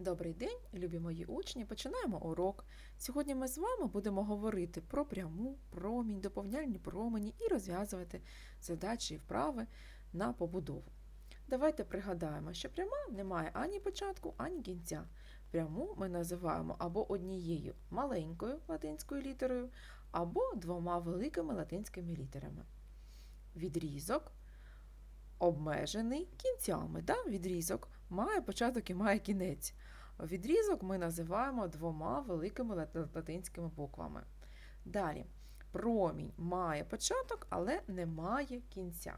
Добрий день, любі мої учні. Починаємо урок. Сьогодні ми з вами будемо говорити про пряму, промінь, доповняльні промені і розв'язувати задачі і вправи на побудову. Давайте пригадаємо, що пряма не має ані початку, ані кінця. Пряму ми називаємо або однією маленькою латинською літерою, або двома великими латинськими літерами. Відрізок обмежений кінцями. Да? Відрізок має початок і має кінець. Відрізок ми називаємо двома великими латинськими буквами. Далі, промінь має початок, але не має кінця.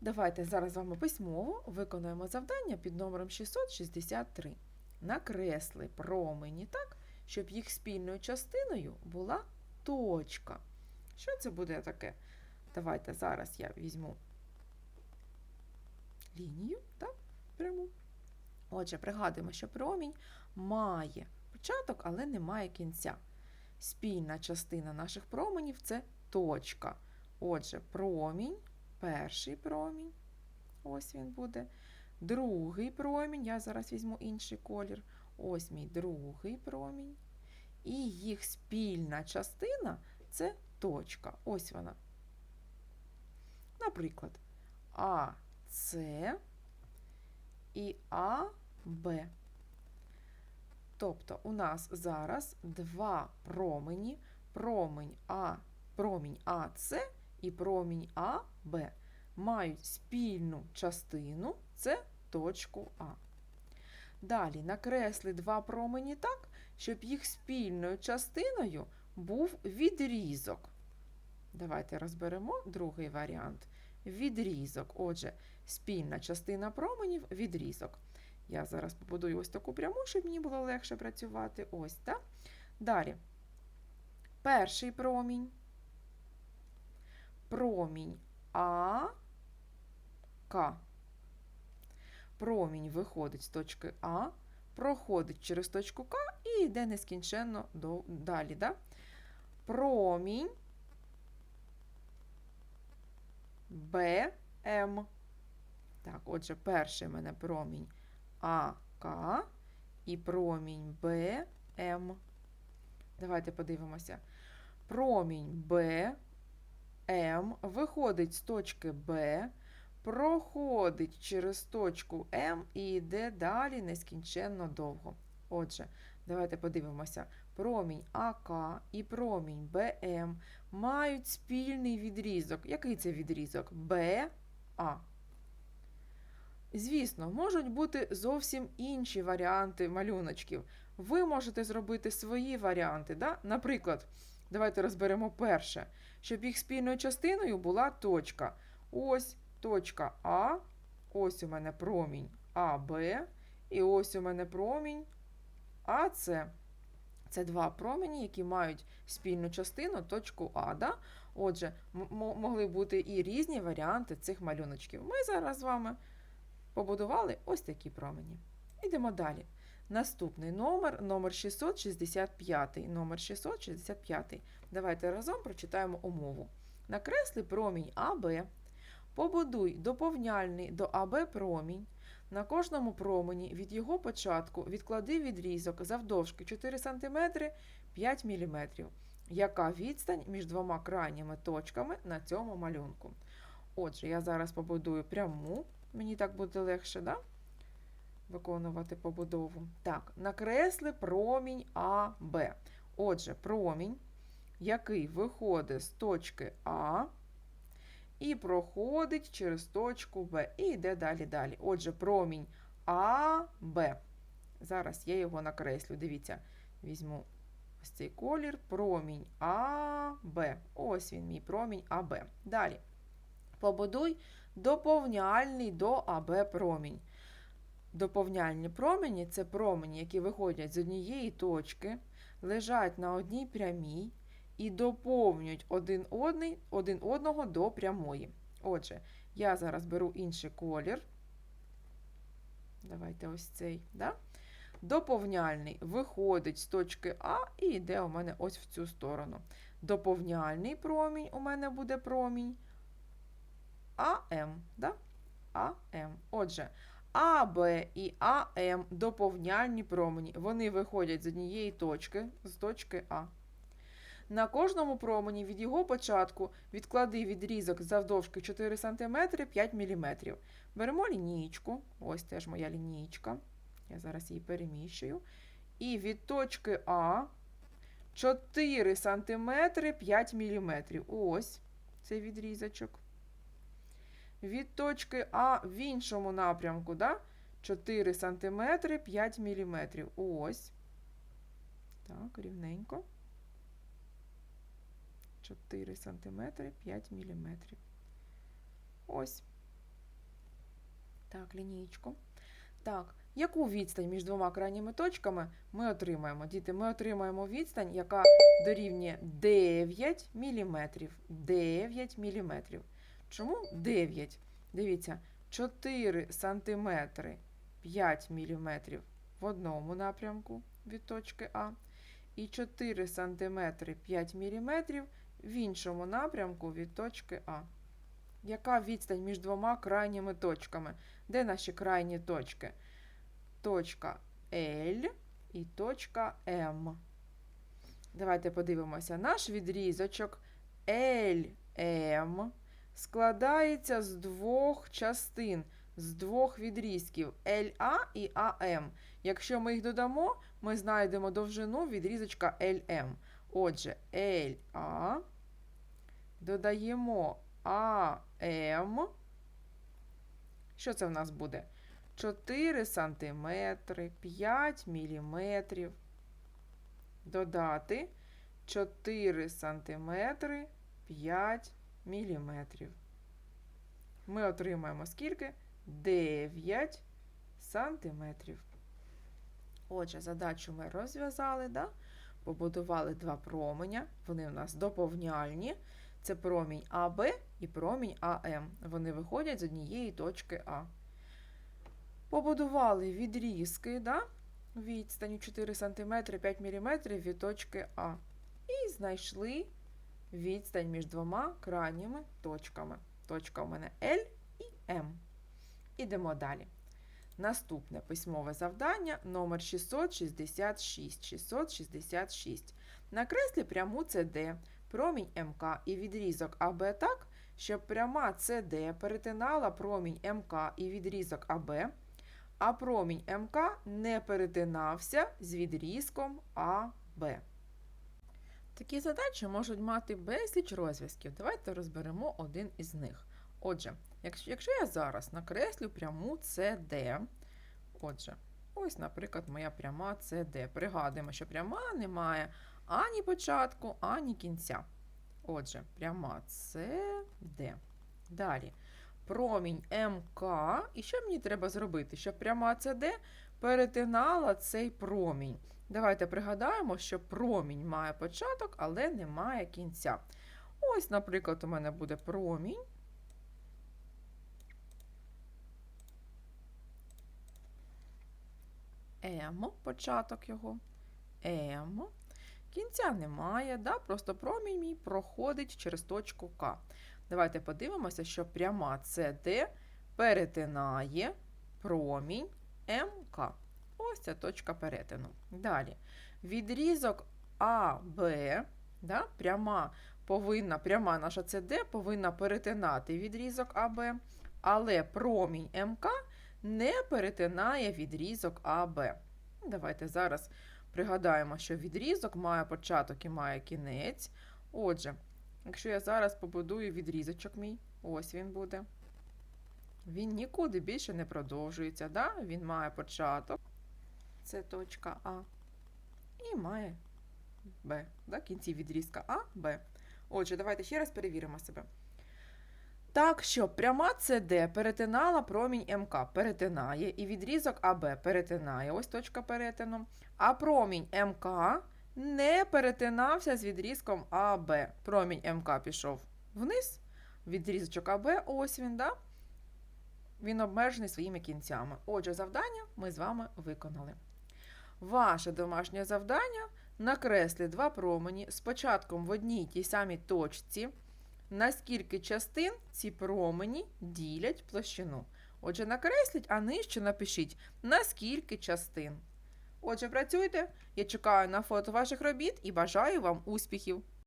Давайте зараз з вами письмово виконуємо завдання під номером 663. Накресли промені так, щоб їх спільною частиною була точка. Що це буде таке? Давайте зараз я візьму лінію, так, пряму. Отже, пригадуємо, що промінь має початок, але не має кінця. Спільна частина наших променів це точка. Отже, промінь, перший промінь, ось він буде. Другий промінь, я зараз візьму інший колір. Ось мій другий промінь. І їх спільна частина це точка. Ось вона. Наприклад, А С і АБ. Тобто у нас зараз два промені, промінь А, промінь АС і промінь АБ мають спільну частину це точку А. Далі накресли два промені так, щоб їх спільною частиною був відрізок. Давайте розберемо другий варіант. Відрізок. Отже, спільна частина променів відрізок. Я зараз побудую ось таку пряму, щоб мені було легше працювати. Ось, так? Далі. Перший промінь. Промінь А, К. Промінь виходить з точки А, проходить через точку К і йде нескінченно далі. Да? Промінь БМ. Так, отже, перший в мене промінь АК і промінь БМ. Давайте подивимося. Промінь БМ виходить з точки Б, проходить через точку М і йде далі нескінченно довго. Отже, давайте подивимося. Промінь АК і промінь БМ мають спільний відрізок. Який це відрізок? БА. Звісно, можуть бути зовсім інші варіанти малюночків. Ви можете зробити свої варіанти. Да? Наприклад, давайте розберемо перше, щоб їх спільною частиною була точка. Ось точка А, ось у мене промінь АБ, і ось у мене промінь АС. Це два промені, які мають спільну частину точку А. Да? Отже, могли бути і різні варіанти цих малюночків. Ми зараз з вами побудували ось такі промені. Йдемо далі. Наступний номер номер 665. Номер 665. Давайте разом прочитаємо умову. Накресли промінь АБ. Побудуй доповняльний до АБ промінь. На кожному промені від його початку відклади відрізок завдовжки 4 см 5 мм. Яка відстань між двома крайніми точками на цьому малюнку? Отже, я зараз побудую пряму. Мені так буде легше, да? виконувати побудову. Так, накресли промінь АБ. Отже, промінь, який виходить з точки А і проходить через точку Б. І йде далі далі. Отже, промінь АБ. Зараз я його накреслю. Дивіться, візьму ось цей колір, промінь АБ. Ось він, мій промінь АБ. Далі. Побудуй доповняльний до АБ промінь. Доповняльні промені це промені, які виходять з однієї точки, лежать на одній прямій і доповнюють один, одний, один одного до прямої. Отже, я зараз беру інший колір. Давайте ось цей. Да? Доповняльний виходить з точки А і йде у мене ось в цю сторону. Доповняльний промінь у мене буде промінь АМ. Да? АМ. Отже, АБ і АМ доповняльні промені. Вони виходять з однієї точки, з точки А. На кожному промені від його початку відклади відрізок завдовжки 4 см 5 мм. Беремо лінійку, ось теж моя лінійка. Я зараз її переміщую. І від точки А 4 см 5 мм. Ось цей відрізочок. Від точки А в іншому напрямку, да? 4 см 5 мм. Ось. Так, рівненько. 4 см 5 мм. Ось. Так, лінійку. Так, яку відстань між двома крайніми точками ми отримаємо? Діти, ми отримаємо відстань, яка дорівнює 9 мм. 9 мм. Чому 9? Дивіться, 4 см 5 мм в одному напрямку від точки А. І 4 см 5 мм в іншому напрямку від точки А. Яка відстань між двома крайніми точками? Де наші крайні точки? Точка L і точка М. Давайте подивимося. Наш відрізочок LM складається з двох частин, з двох відрізків LA і AM. Якщо ми їх додамо, ми знайдемо довжину відрізочка LM. Отже, LA додаємо АМ. Що це в нас буде? 4 см, 5 мм. Додати 4 см, 5 мм. Ми отримаємо скільки? 9 сантиметрів. Отже, задачу ми розв'язали, да? побудували два променя. Вони у нас доповняльні. Це промінь АБ і промінь АМ. Вони виходять з однієї точки А. Побудували відрізки, да? відстані 4 см 5 мм від точки А. І знайшли відстань між двома крайніми точками. Точка у мене L і М. Ідемо далі. Наступне письмове завдання номер 666. 666. Накреслі пряму CD, промінь МК і відрізок АБ так, щоб пряма CD перетинала промінь МК і відрізок АБ, а промінь МК не перетинався з відрізком АБ. Такі задачі можуть мати безліч розв'язків. Давайте розберемо один із них. Отже, якщо, якщо я зараз накреслю пряму CD, отже, ось, наприклад, моя пряма CD. Пригадуємо, що пряма не має ані початку, ані кінця. Отже, пряма CD. Далі. Промінь МК. І що мені треба зробити? Щоб пряма CD перетинала цей промінь. Давайте пригадаємо, що промінь має початок, але не має кінця. Ось, наприклад, у мене буде промінь. М, початок його. М. Кінця немає, да? просто промінь мій проходить через точку К. Давайте подивимося, що пряма CD перетинає промінь МК. Ось ця точка перетину. Далі. Відрізок АБ, да? пряма повинна, пряма наша CD повинна перетинати відрізок АБ, але промінь МК не перетинає відрізок АБ. Давайте зараз пригадаємо, що відрізок має початок і має кінець. Отже, якщо я зараз побудую відрізочок мій, ось він буде. Він нікуди більше не продовжується. Да? Він має початок, це точка А, і має Б. Да? Кінці відрізка А, Б. Отже, давайте ще раз перевіримо себе. Так, що пряма CD перетинала промінь МК, перетинає, і відрізок АБ перетинає, ось точка перетину. А промінь МК не перетинався з відрізком АБ. Промінь МК пішов вниз, відрізочок АБ, ось він, да? він обмежений своїми кінцями. Отже, завдання ми з вами виконали. Ваше домашнє завдання накреслі два промені з початком в одній тій самій точці. Наскільки частин ці промені ділять площину? Отже, накресліть, а нижче напишіть, на скільки частин. Отже, працюйте. Я чекаю на фото ваших робіт і бажаю вам успіхів!